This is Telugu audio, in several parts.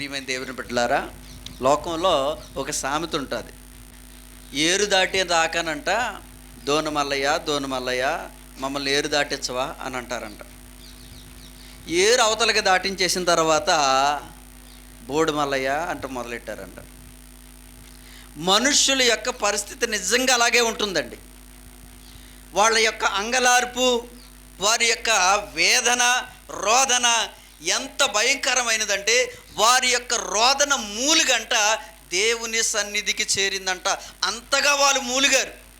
ప్రియమైన దేవుని బిడ్డలారా లోకంలో ఒక సామెత ఉంటుంది. ఏరు దాటే దాకానంట దోనమల్లయ్య దోనమల్లయ్య మమ్మల్ని ఏరు దాటించవా అని అంటారంట. ఏరు అవతలకి దాటించేసిన తర్వాత బోడు మల్లయ్య అంటూ మొదలెట్టారంట. మనుష్యుల యొక్క పరిస్థితి నిజంగా అలాగే ఉంటుందండి. వాళ్ళ యొక్క అంగలార్పు వారి యొక్క వేదన రోదన ఎంత భయంకరమైనదంటే వారి యొక్క రోదన మూలుగంట దేవుని సన్నిధికి చేరిందంట. అంతగా వాళ్ళు మూలుగారు.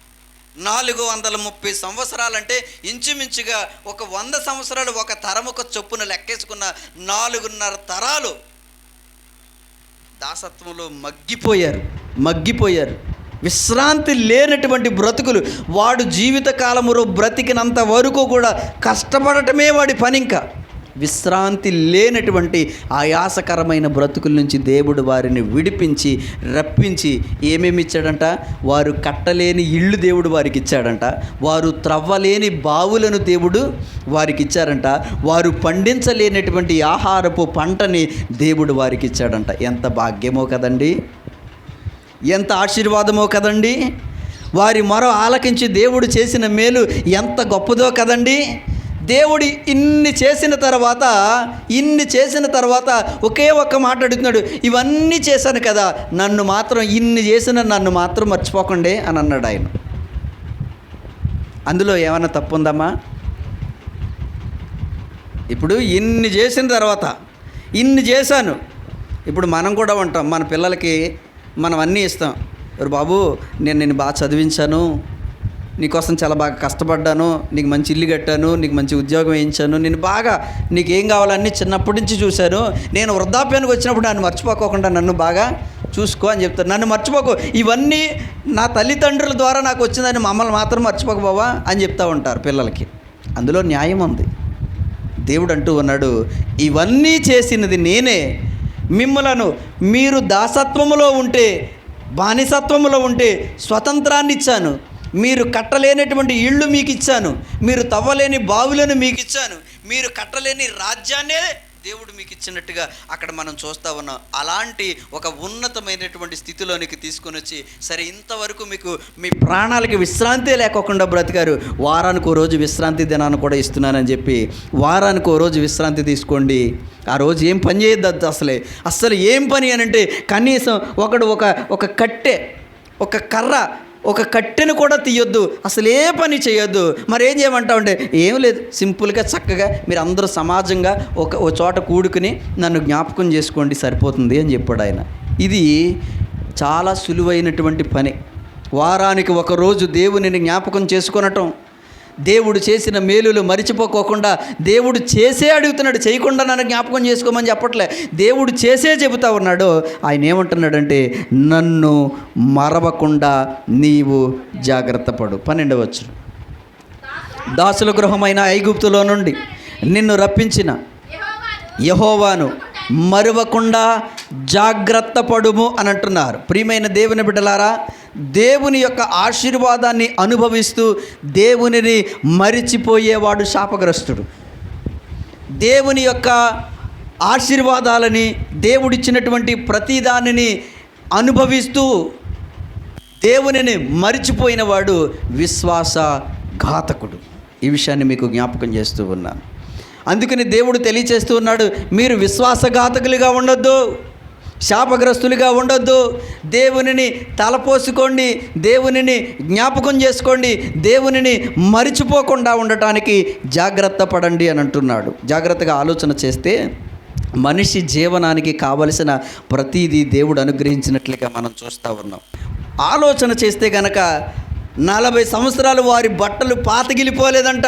నాలుగు వందల ముప్పై సంవత్సరాలంటే ఇంచుమించుగా ఒక వంద సంవత్సరాలు ఒక తరముక చొప్పున లెక్కేసుకున్న నాలుగున్నర తరాలు దాసత్వంలో మగ్గిపోయారు మగ్గిపోయారు. విశ్రాంతి లేనటువంటి బ్రతుకులు. వాడు జీవితకాలములో బ్రతికినంత వరకు కూడా కష్టపడటమే వాడి పని ఇంకా విశ్రాంతి లేనటువంటి ఆయాసకరమైన బ్రతుకుల నుంచి దేవుడు వారిని విడిపించి రప్పించి ఏమేమి ఇచ్చాడంట? వారు కట్టలేని ఇళ్ళు దేవుడు వారికి ఇచ్చాడంట. వారు త్రవ్వలేని బావులను దేవుడు వారికి ఇచ్చారంట. వారు పండించలేనటువంటి ఆహారపు పంటని దేవుడు వారికి ఇచ్చాడంట. ఎంత భాగ్యమో కదండి! ఎంత ఆశీర్వాదమో కదండి! వారి మరో ఆలకించి దేవుడు చేసిన మేలు ఎంత గొప్పదో కదండి! దేవుడు ఇన్ని చేసిన తర్వాత ఇన్ని చేసిన తర్వాత ఒకే ఒక్క మాట అడుగుతున్నాడు ఇవన్నీ చేశాను కదా నన్ను మాత్రం ఇన్ని చేసిన నన్ను మాత్రం మర్చిపోకండి అని అన్నాడు ఆయన. అందులో ఏమైనా తప్పు ఉందమ్మా? ఇప్పుడు ఇన్ని చేసిన తర్వాత ఇన్ని చేశాను. ఇప్పుడు మనం కూడా ఉంటాం మన పిల్లలకి మనం అన్నీ ఇస్తాం. బాబు నేను నేను బాగా చదివించాను నీకోసం చాలా బాగా కష్టపడ్డాను నీకు మంచి ఇల్లు కట్టాను నీకు మంచి ఉద్యోగం వేయించాను నేను బాగా నీకు ఏం కావాలని చిన్నప్పటి నుంచి చూశాను. నేను వృద్ధాప్యానికి వచ్చినప్పుడు నన్ను మర్చిపోకోకుండా నన్ను బాగా చూసుకో అని చెప్తారు. నన్ను మర్చిపోకు ఇవన్నీ నా తల్లిదండ్రుల ద్వారా నాకు వచ్చిందని మమ్మల్ని మాత్రం మర్చిపోకు బావా అని చెప్తూ ఉంటారు పిల్లలకి. అందులో న్యాయం ఉంది. దేవుడు అంటూ ఉన్నాడు ఇవన్నీ చేసినది నేనే. మిమ్మలను మీరు దాసత్వములో ఉంటే బానిసత్వములో ఉంటే స్వతంత్రాన్ని ఇచ్చాను. మీరు కట్టలేనటువంటి ఇళ్ళు మీకు ఇచ్చాను మీరు తవ్వలేని బావులను మీకు ఇచ్చాను మీరు కట్టలేని రాజ్యాన్నే దేవుడు మీకు ఇచ్చినట్టుగా అక్కడ మనం చూస్తూ ఉన్నాం. అలాంటి ఒక ఉన్నతమైనటువంటి స్థితిలోనికి తీసుకొని వచ్చి సరే ఇంతవరకు మీకు మీ ప్రాణాలకి విశ్రాంతి లేకోకుండా బ్రతికారు. వారానికి ఓ రోజు విశ్రాంతి దినాన్ని కూడా ఇస్తున్నానని చెప్పి వారానికి ఓ రోజు విశ్రాంతి తీసుకోండి. ఆ రోజు ఏం పని చేయొద్దు అసలే. అస్సలు ఏం పని అని అంటే కనీసం ఒకడు ఒక ఒక కట్టె ఒక కర్ర ఒక కట్టెను కూడా తీయొద్దు అసలే పని చేయొద్దు. మరి ఏం ఏం లేదు సింపుల్గా చక్కగా మీరు అందరూ సమాజంగా ఒక ఒక చోట కూడుకుని నన్ను జ్ఞాపకం చేసుకోండి సరిపోతుంది అని చెప్పాడు ఆయన. ఇది చాలా సులువైనటువంటి పని. వారానికి ఒక రోజు దేవునిని జ్ఞాపకం చేసుకొనటం. దేవుడు చేసిన మేలులు మరిచిపోకోకుండా దేవుడు చేసే అడుగుతున్నాడు చేయకుండా నన్ను జ్ఞాపకం చేసుకోమని చెప్పట్లే. దేవుడు చేసే చెబుతా ఉన్నాడు. ఆయన ఏమంటున్నాడంటే నన్ను మరవకుండా నీవు జాగ్రత్త పడు. పన్నెండవచ్చు దాసుల గృహమైన ఐగుప్తులో నుండి నిన్ను రప్పించిన యహోవాను మరువకుండా జాగ్రత్త పడుము అని అంటున్నారు ప్రియమైన దేవుని బిడ్డలారా దేవుని యొక్క ఆశీర్వాదాన్ని అనుభవిస్తూ దేవునిని మరిచిపోయేవాడు శాపగ్రస్తుడు. దేవుని యొక్క ఆశీర్వాదాలని దేవుడిచ్చినటువంటి ప్రతిదానిని అనుభవిస్తూ దేవునిని మరిచిపోయినవాడు విశ్వాస ఘాతకుడు. ఈ విషయాన్ని మీకు జ్ఞాపకం చేస్తూ ఉన్నాను. అందుకని దేవుడు తెలియచేస్తూ ఉన్నాడు మీరు విశ్వాసఘాతకులుగా ఉండొద్దు శాపగ్రస్తులుగా ఉండొద్దు దేవునిని తలపోసుకోండి దేవునిని జ్ఞాపకం చేసుకోండి దేవునిని మరిచిపోకుండా ఉండటానికి జాగ్రత్త పడండి అని అంటున్నాడు. జాగ్రత్తగా ఆలోచన చేస్తే మనిషి జీవనానికి కావలసిన ప్రతిదీ దేవుడు అనుగ్రహించినట్లుగా మనం చూస్తూ ఉన్నాం. ఆలోచన చేస్తే గనక నలభై సంవత్సరాలు వారి బట్టలు పాతగిలిపోలేదంట.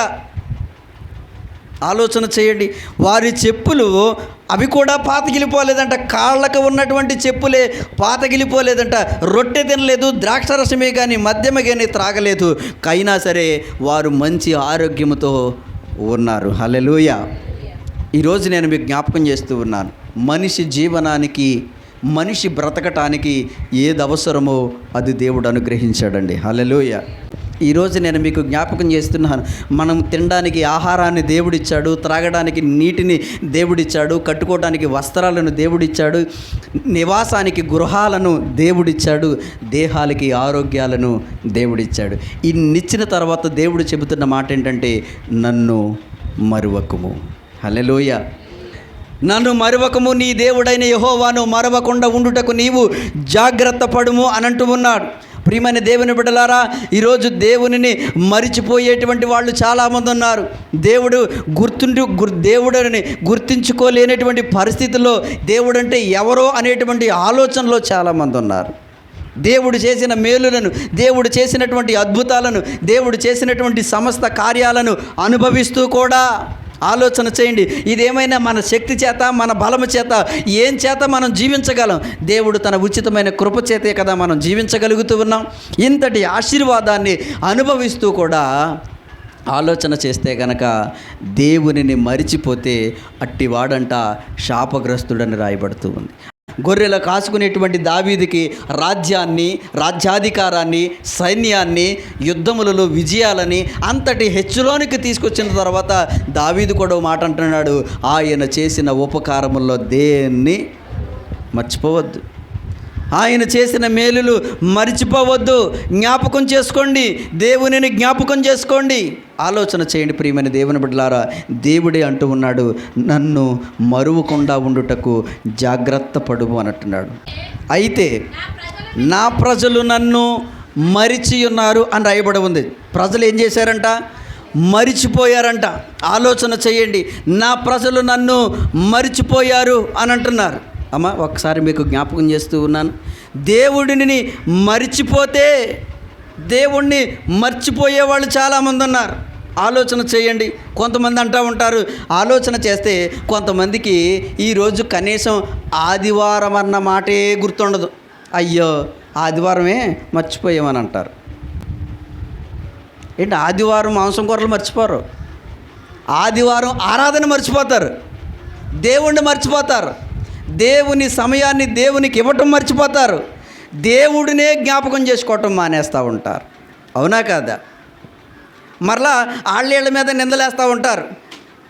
ఆలోచన చేయండి. వారి చెప్పులు అవి కూడా పాతగిలిపోలేదంట. కాళ్ళకు ఉన్నటువంటి చెప్పులే పాతగిలిపోలేదంట. రొట్టె తినలేదు ద్రాక్షరసమే కానీ మద్యమే కానీ త్రాగలేదు. కైనా సరే వారు మంచి ఆరోగ్యముతో ఉన్నారు. హలెలూయ ఈరోజు నేను మీకు జ్ఞాపకం చేస్తూ ఉన్నాను. మనిషి జీవనానికి మనిషి బ్రతకటానికి ఏది అవసరమో అది దేవుడు అనుగ్రహించాడండి. హలెలూయ ఈరోజు నేను మీకు జ్ఞాపకం చేస్తున్నాను. మనం తినడానికి ఆహారాన్ని దేవుడిచ్చాడు త్రాగడానికి నీటిని దేవుడిచ్చాడు కట్టుకోవడానికి వస్త్రాలను దేవుడిచ్చాడు నివాసానికి గృహాలను దేవుడిచ్చాడు దేహాలకి ఆరోగ్యాలను దేవుడిచ్చాడు. ఇన్నిచ్చిన తర్వాత దేవుడు చెబుతున్న మాట ఏంటంటే నన్ను మరువకుము. హలెలోయ నన్ను మరవకము నీ దేవుడైన యహోవాను మరవకుండా ఉండుటకు నీవు జాగ్రత్త పడుము అని అంటూ ఉన్నాడు. ప్రియమైన దేవుని బిడ్డలారా ఈరోజు దేవునిని మరిచిపోయేటువంటి వాళ్ళు చాలామంది ఉన్నారు. దేవుడు గుర్తుండి గుర్ దేవుడిని గుర్తించుకోలేనటువంటి పరిస్థితుల్లో దేవుడు అంటే ఎవరో అనేటువంటి ఆలోచనలో చాలామంది ఉన్నారు. దేవుడు చేసిన మేలులను దేవుడు చేసినటువంటి అద్భుతాలను దేవుడు చేసినటువంటి సమస్త కార్యాలను అనుభవిస్తూ కూడా ఆలోచన చేయండి. ఇదేమైనా మన శక్తి చేత మన బలము చేత ఏం చేత మనం జీవించగలం? దేవుడు తన ఉచితమైన కృప చేతే కదా మనం జీవించగలుగుతూ ఉన్నాం. ఇంతటి ఆశీర్వాదాన్ని అనుభవిస్తూ కూడా ఆలోచన చేస్తే గనక దేవునిని మరిచిపోతే అట్టివాడంట శాపగ్రస్తుడని రాయబడుతూ ఉంది. గొర్రెల కాసుకునేటువంటి దావీదికి రాజ్యాన్ని రాజ్యాధికారాన్ని సైన్యాన్ని యుద్ధములలో విజయాలని అంతటి హెచ్చులోనికి తీసుకొచ్చిన తర్వాత దావీదు కూడా మాట అంటున్నాడు. ఆయన చేసిన ఉపకారముల్లో దేన్ని? మర్చిపోవద్దు. ఆయన చేసిన మేలులు మరిచిపోవద్దు. జ్ఞాపకం చేసుకోండి. దేవునిని జ్ఞాపకం చేసుకోండి. ఆలోచన చేయండి ప్రియమైన దేవుని బిడ్డలారా. దేవుడే అంటూ ఉన్నాడు నన్ను మరువకుండా ఉండుటకు జాగ్రత్త పడుము అన్నట్టున్నాడు అయితే నా ప్రజలు నన్ను మరిచి ఉన్నారు అని రాయబడి ఉంది. ప్రజలు ఏం చేశారంట? మరిచిపోయారంట. ఆలోచన చేయండి. నా ప్రజలు నన్ను మరిచిపోయారు అని అంటున్నారు. అమ్మ ఒకసారి మీకు జ్ఞాపకం చేస్తూ ఉన్నాను. దేవుడిని మరిచిపోతే దేవుణ్ణి మర్చిపోయే వాళ్ళు చాలామంది ఉన్నారు. ఆలోచన చేయండి. కొంతమంది అంటూ ఉంటారు ఆలోచన చేస్తే కొంతమందికి ఈరోజు కనీసం ఆదివారం అన్న మాటే గుర్తుండదు. అయ్యో ఆదివారమే మర్చిపోయామని అంటారు. ఏంటి ఆదివారం మాంసం కూరలు మర్చిపోరు? ఆదివారం ఆరాధన మర్చిపోతారు. దేవుణ్ణి మర్చిపోతారు. దేవుని సమయాన్ని దేవునికి ఇవ్వటం మర్చిపోతారు. దేవుడినే జ్ఞాపకం చేసుకోవటం మానేస్తూ ఉంటారు. అవునా కాదా? మరలా ఆళ్ళీళ్ళ మీద నిందలేస్తూ ఉంటారు.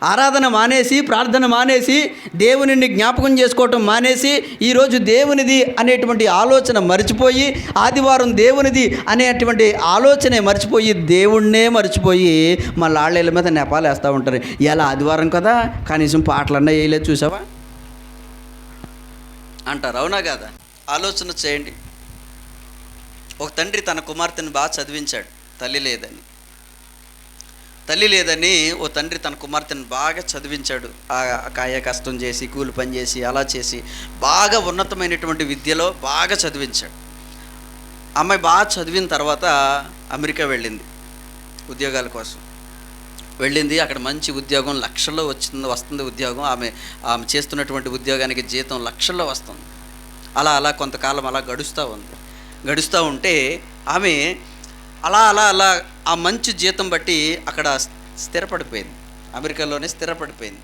ఆరాధన మానేసి ప్రార్థన మానేసి దేవునిని జ్ఞాపకం చేసుకోవటం మానేసి ఈరోజు దేవునిది అనేటువంటి ఆలోచన మర్చిపోయి ఆదివారం దేవునిది అనేటువంటి ఆలోచనే మర్చిపోయి దేవుణ్ణే మర్చిపోయి మళ్ళీ ఆళ్ళేళ్ళ మీద నెపాలు వేస్తూ ఉంటారు. ఇలా ఆదివారం కదా? కనీసం పాటలన్నా వేయలేదు చూసావా? అంటారు. అవునా కదా? ఆలోచన చేయండి. ఒక తండ్రి తన కుమార్తెను బాగా చదివించాడు. తల్లి లేదని. తల్లి లేదని ఓ తండ్రి తన కుమార్తెను బాగా చదివించాడు. ఆ కాయ కష్టం చేసి కూలి పని చేసి అలా చేసి బాగా ఉన్నతమైనటువంటి విద్యలో బాగా చదివించాడు. అమ్మాయి బాగా చదివిన తర్వాత అమెరికా వెళ్ళింది ఉద్యోగాల కోసం. వెళ్ళింది. అక్కడ మంచి ఉద్యోగం లక్షల్లో వచ్చింది వస్తుంది ఉద్యోగం. ఆమె ఆమె చేస్తున్నటువంటి ఉద్యోగానికి జీతం లక్షల్లో వస్తుంది. అలా అలా కొంతకాలం అలా గడుస్తూ ఉంది. గడుస్తూ ఉంటే ఆమె అలా అలా అలా ఆ మంచి జీతం బట్టి అక్కడ స్థిరపడిపోయింది. అమెరికాలోనే స్థిరపడిపోయింది.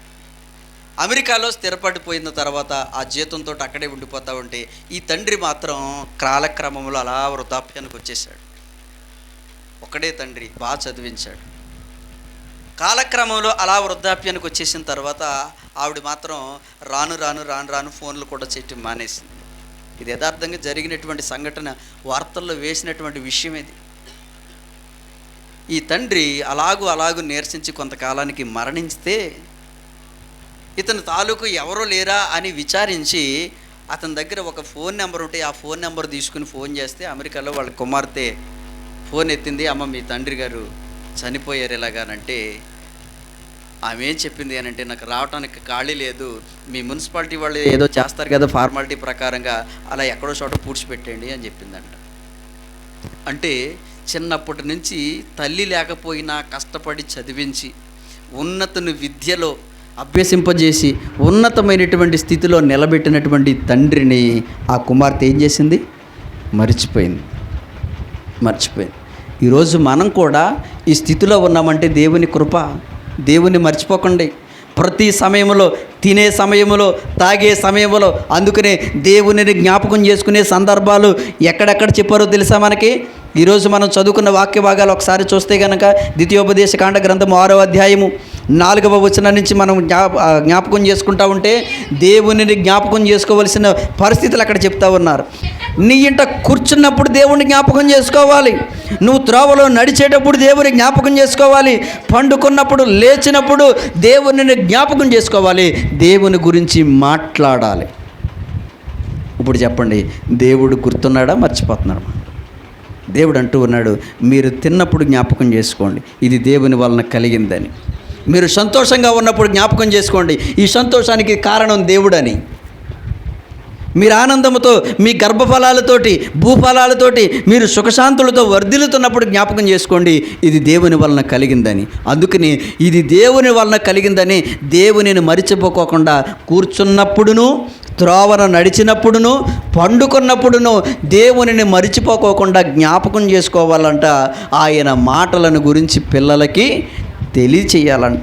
అమెరికాలో స్థిరపడిపోయిన తర్వాత ఆ జీతంతో అక్కడే ఉండిపోతూ ఉంటే ఈ తండ్రి మాత్రం కాలక్రమంలో అలా వృద్ధాప్యానికి వచ్చేసాడు ఒకడే తండ్రి బాగా చదివించాడు. కాలక్రమంలో అలా వృద్ధాప్యానికి వచ్చేసిన తర్వాత ఆవిడ మాత్రం రాను రాను రాను రాను ఫోన్లు కూడా చేయటం మానేసింది. ఇది యథార్థంగా జరిగినటువంటి సంఘటన వార్తల్లో వేసినటువంటి విషయం ఇది. ఈ తండ్రి అలాగూ అలాగూ నీరసించి కొంతకాలానికి మరణించితే ఇతను తాలూకు ఎవరో లేరా అని విచారించి అతని దగ్గర ఒక ఫోన్ నెంబర్ ఉంటే ఆ ఫోన్ నెంబర్ తీసుకుని ఫోన్ చేస్తే అమెరికాలో వాళ్ళ కుమార్తె ఫోన్ ఎత్తింది అమ్మ మీ తండ్రి గారు చనిపోయారు ఎలాగానంటే ఆమె ఏం చెప్పింది అని అంటే నాకు రావడానికి ఖాళీ లేదు. మీ మున్సిపాలిటీ వాళ్ళు ఏదో చేస్తారు కదా ఫార్మాలిటీ ప్రకారంగా అలా ఎక్కడో చోట పూడ్చిపెట్టండి అని చెప్పిందంట. అంటే చిన్నప్పటి నుంచి తల్లి లేకపోయినా కష్టపడి చదివించి ఉన్నతను విద్యలో అభ్యసింపజేసి ఉన్నతమైనటువంటి స్థితిలో నిలబెట్టినటువంటి తండ్రిని ఆ కుమార్తె ఏం చేసింది? మర్చిపోయింది. మర్చిపోయింది. ఈరోజు మనం కూడా ఈ స్థితిలో ఉన్నామంటే దేవుని కృప దేవుణ్ణి మర్చిపోకండి. ప్రతి సమయంలో తినే సమయంలో తాగే సమయంలో అందుకనే దేవునిని జ్ఞాపకం చేసుకునే సందర్భాలు ఎక్కడెక్కడ చెప్పారో తెలుసా మనకి? ఈరోజు మనం చదువుకున్న వాక్య భాగాలు ఒకసారి చూస్తే కనుక ద్వితీయోపదేశ కాండ గ్రంథం ఆరో అధ్యాయము నాలుగవ వచనం నుంచి మనం జ్ఞాప జ్ఞాపకం చేసుకుంటా ఉంటే దేవునిని జ్ఞాపకం చేసుకోవలసిన పరిస్థితులు అక్కడ చెప్తా ఉన్నారు. నీ ఇంట కూర్చున్నప్పుడు దేవుని జ్ఞాపకం చేసుకోవాలి. నువ్వు త్రోవలో నడిచేటప్పుడు దేవుని జ్ఞాపకం చేసుకోవాలి. పండుకున్నప్పుడు లేచినప్పుడు దేవునిని జ్ఞాపకం చేసుకోవాలి. దేవుని గురించి మాట్లాడాలి. ఇప్పుడు చెప్పండి దేవుడు గుర్తున్నాడా? మర్చిపోతున్నాడు? దేవుడు అంటూ ఉన్నాడు మీరు తిన్నప్పుడు జ్ఞాపకం చేసుకోండి. ఇది దేవుని వలన కలిగిందని. మీరు సంతోషంగా ఉన్నప్పుడు జ్ఞాపకం చేసుకోండి. ఈ సంతోషానికి కారణం దేవుడని. మీరు ఆనందంతో మీ గర్భఫలాలతోటి భూఫలాలతోటి మీరు సుఖశాంతులతో వర్ధిల్లుతున్నప్పుడు జ్ఞాపకం చేసుకోండి. ఇది దేవుని వలన కలిగిందని. అందుకని ఇది దేవుని వలన కలిగిందని దేవునిని మరిచిపోకోకుండా కూర్చున్నప్పుడును త్రోవన నడిచినప్పుడును పండుకున్నప్పుడును దేవునిని మరిచిపోకోకుండా జ్ఞాపకం చేసుకోవాలంట. ఆయన మాటలను గురించి పిల్లలకి తెలియచేయాలంట.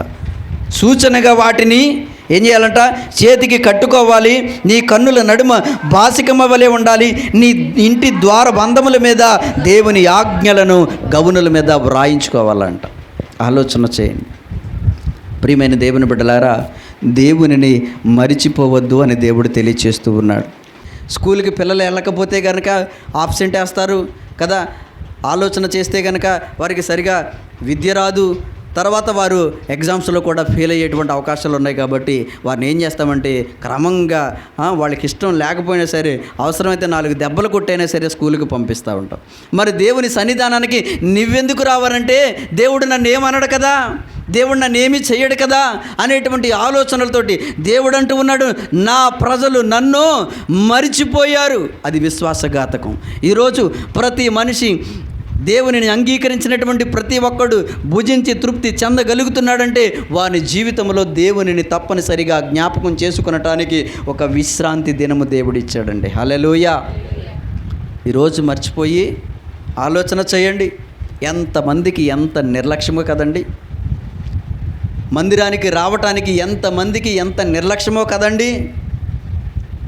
సూచనగా వాటిని ఏం చేయాలంట? చేతికి కట్టుకోవాలి. నీ కన్నుల నడుమ బాసికమ్మ వలె ఉండాలి. నీ ఇంటి ద్వార బంధముల మీద దేవుని ఆజ్ఞలను గవునుల మీద వ్రాయించుకోవాలంట. ఆలోచన చేయండి. ప్రియమైన దేవుని బిడ్డలారా దేవునిని మరిచిపోవద్దు అని దేవుడు తెలియచేస్తూ ఉన్నాడు. స్కూల్కి పిల్లలు వెళ్ళకపోతే కనుక ఆబ్సెంట్ వేస్తారు కదా? ఆలోచన చేస్తే కనుక వారికి సరిగా విద్య రాదు. తర్వాత వారు ఎగ్జామ్స్లో కూడా ఫెయిల్ అయ్యేటువంటి అవకాశాలు ఉన్నాయి కాబట్టి వారిని ఏం చేస్తామంటే క్రమంగా వాళ్ళకి ఇష్టం లేకపోయినా సరే అవసరమైతే నాలుగు దెబ్బలు కొట్టైనా సరే స్కూల్కి పంపిస్తూ ఉంటాం. మరి దేవుని సన్నిధానానికి నువ్వెందుకు రావాలంటే దేవుడు నన్ను ఏమనడు కదా? దేవుడు నన్ను ఏమీ చేయడు కదా అనేటువంటి ఆలోచనలతోటి దేవుడు అంటూ ఉన్నాడు నా ప్రజలు నన్ను మరిచిపోయారు. అది విశ్వాసఘాతకం. ఈరోజు ప్రతి మనిషి దేవునిని అంగీకరించినటువంటి ప్రతి ఒక్కడు భుజించి తృప్తి చెందగలుగుతున్నాడంటే వారి జీవితంలో దేవునిని తప్పనిసరిగా జ్ఞాపకం చేసుకునటానికి ఒక విశ్రాంతి దినము దేవుడిచ్చాడండి. హలలోయ ఈరోజు మర్చిపోయి ఆలోచన చేయండి. ఎంతమందికి ఎంత నిర్లక్ష్యము కదండి. మందిరానికి రావటానికి ఎంతమందికి ఎంత నిర్లక్ష్యమో కదండి.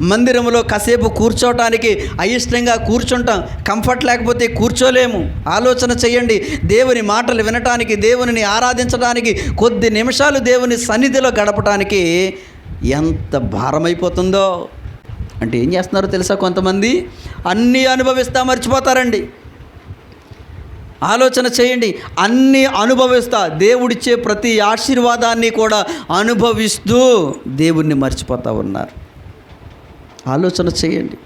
మందిరంలో కాసేపు కూర్చోవటానికి అయిష్టంగా కూర్చుంటాం. కంఫర్ట్ లేకపోతే కూర్చోలేము. ఆలోచన చేయండి. దేవుని మాటలు వినటానికి దేవుని ఆరాధించడానికి కొద్ది నిమిషాలు దేవుని సన్నిధిలో గడపటానికి ఎంత భారమైపోతుందో. అంటే ఏం చేస్తున్నారో తెలుసా కొంతమంది? అన్నీ అనుభవిస్తా మర్చిపోతారండి. ఆలోచన చేయండి. అన్నీ అనుభవిస్తా. దేవుడిచ్చే ప్రతి ఆశీర్వాదాన్ని కూడా అనుభవిస్తూ దేవుణ్ణి మర్చిపోతూ ఉన్నారు. ఆలోచన చేయండి.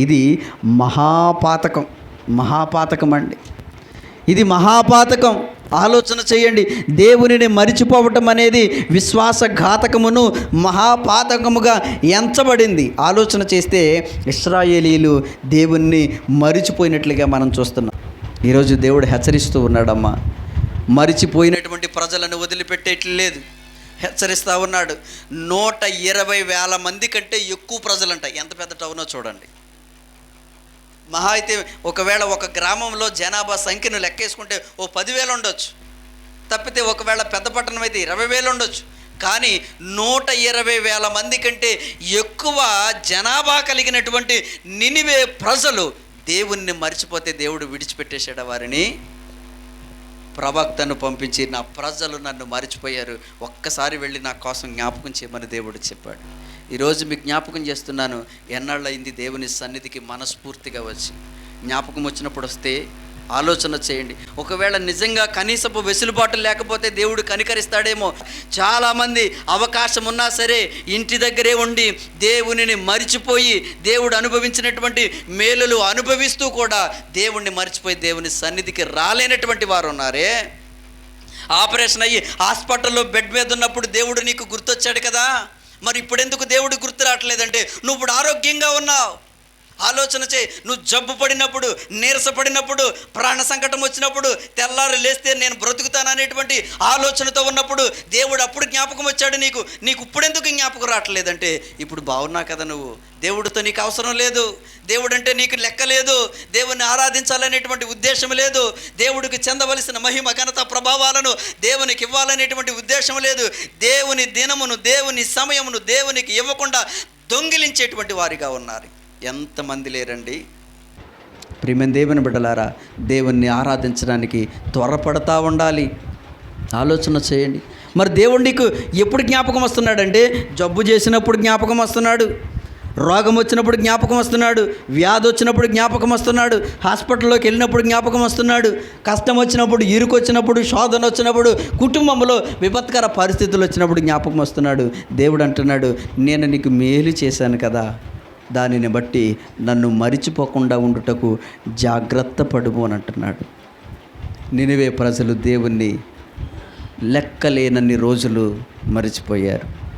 ఇది మహాపాతకం. మహాపాతకం అండి. ఇది మహాపాతకం. ఆలోచన చేయండి. దేవునిని మరిచిపోవటం అనేది విశ్వాసఘాతకమును మహాపాతకముగా ఎంచబడింది. ఆలోచన చేస్తే ఇస్రాయేలీలు దేవుణ్ణి మరిచిపోయినట్లుగా మనం చూస్తున్నాం. ఈరోజు దేవుడు హెచ్చరిస్తూ ఉన్నాడమ్మా. మరిచిపోయినటువంటి ప్రజలను వదిలిపెట్టేట్లేదు. హెచ్చరిస్తూ ఉన్నాడు. నూట ఇరవై వేల మంది కంటే ఎక్కువ ప్రజలంట. ఎంత పెద్ద టౌనో చూడండి. మహా అయితే ఒకవేళ ఒక గ్రామంలో జనాభా సంఖ్యను లెక్కేసుకుంటే ఓ పదివేలు ఉండొచ్చు. తప్పితే ఒకవేళ పెద్ద పట్టణం అయితే ఇరవై వేలు ఉండొచ్చు. కానీ నూట ఇరవై వేల మంది కంటే ఎక్కువ జనాభా కలిగినటువంటి నినివే ప్రజలు దేవుణ్ణి మర్చిపోతే దేవుడు విడిచిపెట్టేశాడు వారిని? ప్రవక్తను పంపించి నా ప్రజలు నన్ను మర్చిపోయారు. ఒక్కసారి వెళ్ళి నా కోసం జ్ఞాపకం చేయమని దేవుడు చెప్పాడు. ఈరోజు మీకు జ్ఞాపకం చేస్తున్నాను ఎన్నాళ్ళయింది దేవుని సన్నిధికి మనస్ఫూర్తిగా వచ్చి. జ్ఞాపకం వచ్చినప్పుడు వస్తే ఆలోచన చేయండి. ఒకవేళ నిజంగా కనీసపు వెసులుబాటు లేకపోతే దేవుడు కనికరిస్తాడేమో. చాలామంది అవకాశం ఉన్నా సరే ఇంటి దగ్గరే ఉండి దేవునిని మరిచిపోయి దేవుడు అనుభవించినటువంటి మేలులు అనుభవిస్తూ కూడా దేవుణ్ణి మర్చిపోయి దేవుని సన్నిధికి రాలేనటువంటి వారు ఉన్నారే? ఆపరేషన్ అయ్యి హాస్పిటల్లో బెడ్ మీద ఉన్నప్పుడు దేవుడు నీకు గుర్తొచ్చాడు కదా? మరి ఇప్పుడు ఎందుకు దేవుడు గుర్తు రావట్లేదంటే నువ్వు ఇప్పుడు ఆరోగ్యంగా ఉన్నావు. ఆలోచన చేయి. నువ్వు జబ్బు పడినప్పుడు నీరసపడినప్పుడు ప్రాణ సంకటం వచ్చినప్పుడు తెల్లారు లేస్తే నేను బ్రతుకుతాను అనేటువంటి ఆలోచనతో ఉన్నప్పుడు దేవుడు అప్పుడు జ్ఞాపకం వచ్చాడు నీకు. నీకు ఇప్పుడెందుకు జ్ఞాపకం రావట్లేదంటే ఇప్పుడు బాగున్నా కదా నువ్వు. దేవుడితో నీకు అవసరం లేదు. దేవుడు అంటే నీకు లెక్క లేదు. దేవుని ఆరాధించాలనేటువంటి ఉద్దేశం లేదు. దేవుడికి చెందవలసిన మహిమ ఘనత ప్రభావాలను దేవునికి ఇవ్వాలనేటువంటి ఉద్దేశం లేదు. దేవుని దినమును దేవుని సమయమును దేవునికి ఇవ్వకుండా దొంగిలించేటువంటి వారిగా ఉన్నారు. ఎంతమంది లేరండి? ప్రియమైన దేవుని బిడ్డలారా దేవుణ్ణి ఆరాధించడానికి త్వరపడతా ఉండాలి. ఆలోచన చేయండి. మరి దేవుడు నీకు ఎప్పుడు జ్ఞాపకం వస్తున్నాడంటే జబ్బు చేసినప్పుడు జ్ఞాపకం వస్తున్నాడు. రోగం వచ్చినప్పుడు జ్ఞాపకం వస్తున్నాడు. వ్యాధి వచ్చినప్పుడు జ్ఞాపకం వస్తున్నాడు. హాస్పిటల్లోకి వెళ్ళినప్పుడు జ్ఞాపకం వస్తున్నాడు. కష్టం వచ్చినప్పుడు ఇరుకు వచ్చినప్పుడు శోధన వచ్చినప్పుడు కుటుంబంలో విపత్కర పరిస్థితులు వచ్చినప్పుడు జ్ఞాపకం వస్తున్నాడు. దేవుడు అంటున్నాడు నేను నీకు మేలు చేశాను కదా. దానిని బట్టి నన్ను మరిచిపోకుండా ఉండుటకు జాగ్రత్త పడుము అని అంటున్నాడు. నినివే ప్రజలు దేవుణ్ణి లెక్కలేనన్ని రోజులు మరిచిపోయారు.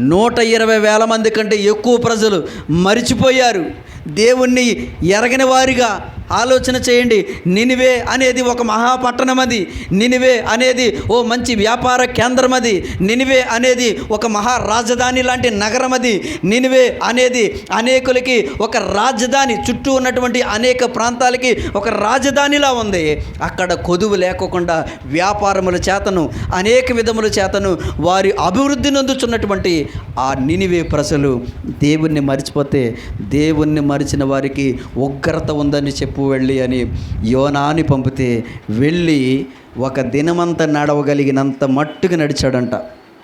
నూట ఇరవై వేల మంది కంటే ఎక్కువ ప్రజలు మరిచిపోయారు. దేవుణ్ణి ఎరగని వారిగా ఆలోచన చేయండి. నినివే అనేది ఒక మహాపట్టణం అది. నినివే అనేది ఓ మంచి వ్యాపార కేంద్రం అది. నినివే అనేది ఒక మహా రాజధాని లాంటి నగరం అది. నినివే అనేది అనేకులకి ఒక రాజధాని. చుట్టూ ఉన్నటువంటి అనేక ప్రాంతాలకి ఒక రాజధానిలా ఉంది. అక్కడ కొదువు లేకోకుండా వ్యాపారముల చేతను అనేక విధముల చేతను వారి అభివృద్ధి నొందుచున్నటువంటి ఆ నినివే ప్రజలు దేవుణ్ణి మరిచిపోతే దేవుణ్ణి మరిచిన వారికి ఉగ్రత ఉందని చెప్పు వెళ్ళి అని యోనాని పంపితే వెళ్ళి ఒక దినమంతా నడవగలిగినంత మట్టుకు నడిచాడంట.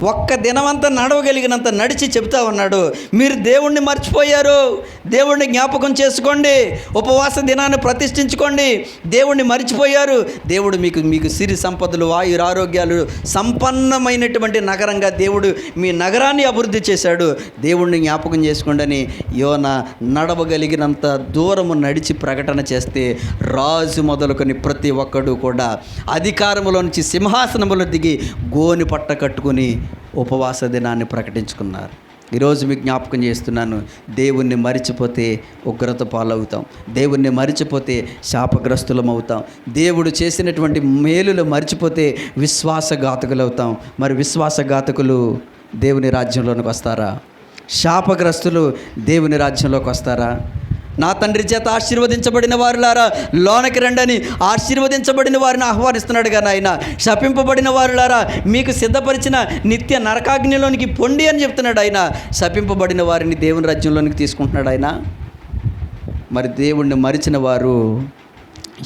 ఒక్క దినమంతా నడవగలిగినంత నడిచి చెబుతా ఉన్నాడు. మీరు దేవుణ్ణి మర్చిపోయారు. దేవుణ్ణి జ్ఞాపకం చేసుకోండి. ఉపవాస దినాన్ని ప్రతిష్ఠించుకోండి. దేవుణ్ణి మర్చిపోయారు. దేవుడు మీకు మీకు సిరి సంపదలు ఆయుర ఆరోగ్యాలు సంపన్నమైనటువంటి నగరంగా దేవుడు మీ నగరాన్ని అభివృద్ధి చేశాడు. దేవుణ్ణి జ్ఞాపకం చేసుకోండి అని యోన నడవగలిగినంత దూరము నడిచి ప్రకటన చేస్తే రాజు మొదలుకొని ప్రతి ఒక్కడు కూడా అధికారంలో నుంచి సింహాసనములో దిగి గోని పట్ట కట్టుకుని ఉపవాస దినాన్ని ప్రకటించుకున్నారు. ఈరోజు మీకు జ్ఞాపకం చేస్తున్నాను దేవుణ్ణి మరిచిపోతే ఉగ్రత పాలవుతాం. దేవుణ్ణి మరిచిపోతే శాపగ్రస్తులం అవుతాం దేవుడు చేసినటువంటి మేలులు మరిచిపోతే విశ్వాసఘాతకులు అవుతాం మరి విశ్వాసఘాతకులు దేవుని రాజ్యంలోనికి వస్తారా? శాపగ్రస్తులు దేవుని రాజ్యంలోకి వస్తారా? నా తండ్రి చేత ఆశీర్వదించబడిన వారులారా లోనకి రండని ఆశీర్వదించబడిన వారిని ఆహ్వానిస్తున్నాడు కానీ ఆయన శపింపబడిన వారులారా మీకు సిద్ధపరిచిన నిత్య నరకాగ్నిలోనికి పొండి అని చెప్తున్నాడు ఆయన. శపింపబడిన వారిని దేవుని రాజ్యంలోనికి తీసుకుంటున్నాడు ఆయన. మరి దేవుణ్ణి మరిచిన వారు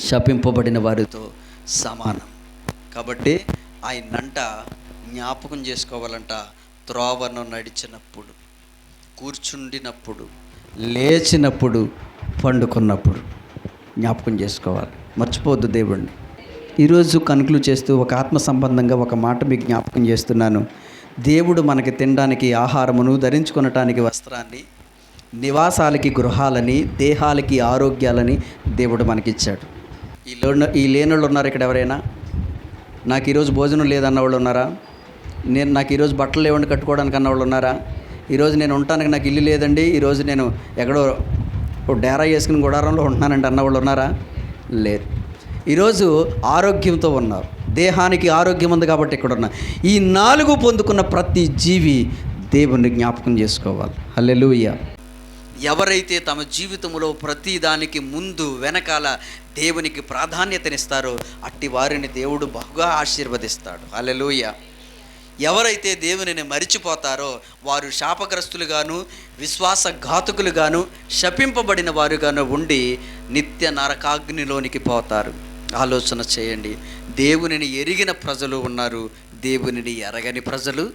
శపింపబడిన వారితో సమానం. కాబట్టి ఆయనంట జ్ఞాపకం చేసుకోవాలంట. త్రోవను నడిచినప్పుడు కూర్చుండినప్పుడు లేచినప్పుడు పండుకున్నప్పుడు జ్ఞాపకం చేసుకోవాలి. మర్చిపోవద్దు దేవుణ్ణి. ఈరోజు కనుకలు చేస్తూ ఒక ఆత్మ సంబంధంగా ఒక మాట మీకు జ్ఞాపకం చేస్తున్నాను. దేవుడు మనకి తినడానికి ఆహారమును ధరించుకొనటానికి వస్త్రాన్ని నివాసాలకి గృహాలని దేహాలకి ఆరోగ్యాలని దేవుడు మనకిచ్చాడు. ఈ లోన ఈ లేనోళ్ళు ఉన్నారు ఇక్కడ ఎవరైనా? నాకు ఈరోజు భోజనం లేదన్న వాళ్ళు ఉన్నారా? నేను నాకు ఈరోజు బట్టలు లేవండి కట్టుకోవడానికి అన్న వాళ్ళు ఉన్నారా? ఈరోజు నేను ఉండటానికి నాకు ఇల్లు లేదండి. ఈరోజు నేను ఎక్కడో ఓ డేరా వేసుకుని గుడారంలో ఉంటున్నానండి. అన్నవాళ్ళు ఉన్నారా? లేదు. ఈరోజు ఆరోగ్యంతో ఉన్నారు. దేహానికి ఆరోగ్యం ఉంది కాబట్టి ఇక్కడ ఉన్నా ఈ నాలుగు పొందుకున్న ప్రతి జీవి దేవుణ్ణి జ్ఞాపకం చేసుకోవాలి. హల్లెలూయ. ఎవరైతే తమ జీవితంలో ప్రతి దానికి ముందు వెనకాల దేవునికి ప్రాధాన్యతనిస్తారో అట్టి వారిని దేవుడు బహుగా ఆశీర్వదిస్తాడు. హల్లెలూయ. ఎవరైతే దేవునిని మరిచిపోతారో వారు శాపగ్రస్తులుగాను విశ్వాసఘాతుకులుగాను శపింపబడిన వారుగాను ఉండి నిత్య నరకాగ్నిలోనికి పోతారు. ఆలోచన చేయండి. దేవునిని ఎరిగిన ప్రజలు ఉన్నారు. దేవునిని ఎరగని ప్రజలు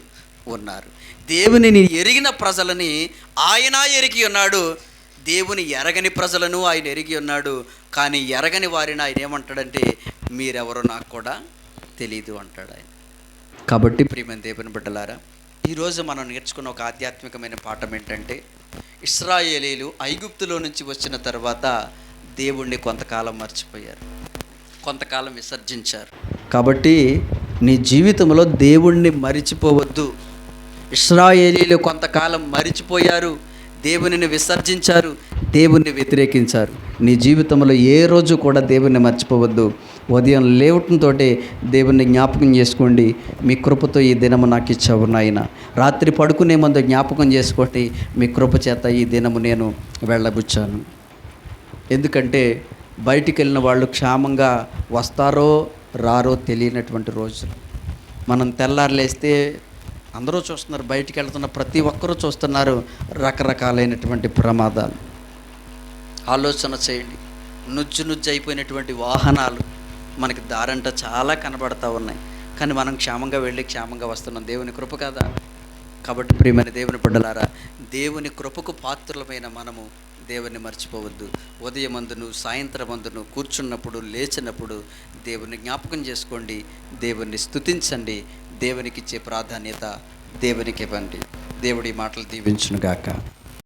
ఉన్నారు. దేవునిని ఎరిగిన ప్రజలని ఆయన ఎరిగి ఉన్నాడు. దేవుని ఎరగని ప్రజలను ఆయన ఎరిగి ఉన్నాడు. కానీ ఎరగని వారిని ఆయన ఏమంటాడంటే మీరెవరో నాకు కూడా తెలియదు అంటాడు ఆయన. కాబట్టి ప్రియమైన దేవుని బిడ్డలారా ఈరోజు మనం నేర్చుకున్న ఒక ఆధ్యాత్మికమైన పాఠం ఏంటంటే ఇస్రాయేలీలు ఐగుప్తులో నుంచి వచ్చిన తర్వాత దేవుణ్ణి కొంతకాలం మర్చిపోయారు కొంతకాలం విసర్జించారు. కాబట్టి నీ జీవితంలో దేవుణ్ణి మరిచిపోవద్దు. ఇస్రాయేలీలు కొంతకాలం మరిచిపోయారు దేవునిని విసర్జించారు దేవుణ్ణి వ్యతిరేకించారు. నీ జీవితంలో ఏ రోజు కూడా దేవుణ్ణి మర్చిపోవద్దు. ఉదయం లేవటంతో దేవుణ్ణి జ్ఞాపకం చేసుకోండి. మీ కృపతో ఈ దినము నాకు ఇచ్చావు నాయన. రాత్రి పడుకునే ముందు జ్ఞాపకం చేసుకోండి. మీ కృప చేత ఈ దినము నేను వెళ్ళబుచ్చాను. ఎందుకంటే బయటికి వెళ్ళిన వాళ్ళు క్షేమంగా వస్తారో రారో తెలియనటువంటి రోజులు. మనం తెల్లారులేస్తే అందరూ చూస్తున్నారు. బయటికి వెళ్తున్న ప్రతి ఒక్కరూ చూస్తున్నారు రకరకాలైనటువంటి ప్రమాదాలు. ఆలోచన చేయండి. నుజ్జు నుజ్జు అయిపోయినటువంటి వాహనాలు మనకి దారంట చాలా కనబడతా ఉన్నాయి. కానీ మనం క్షేమంగా వెళ్ళి క్షేమంగా వస్తున్నాం. దేవుని కృప కదా? కాబట్టి ప్రియమైన దేవుని బిడ్డలారా దేవుని కృపకు పాత్రులమైన మనము దేవుని మర్చిపోవద్దు. ఉదయమందును సాయంత్రమందును కూర్చున్నప్పుడు లేచినప్పుడు దేవుని జ్ఞాపకం చేసుకోండి. దేవుని స్థుతించండి దేవునికి ఇచ్చే ప్రాధాన్యత దేవునికి ఇవ్వండి దేవుడి మాటలు దీవించునుగాక.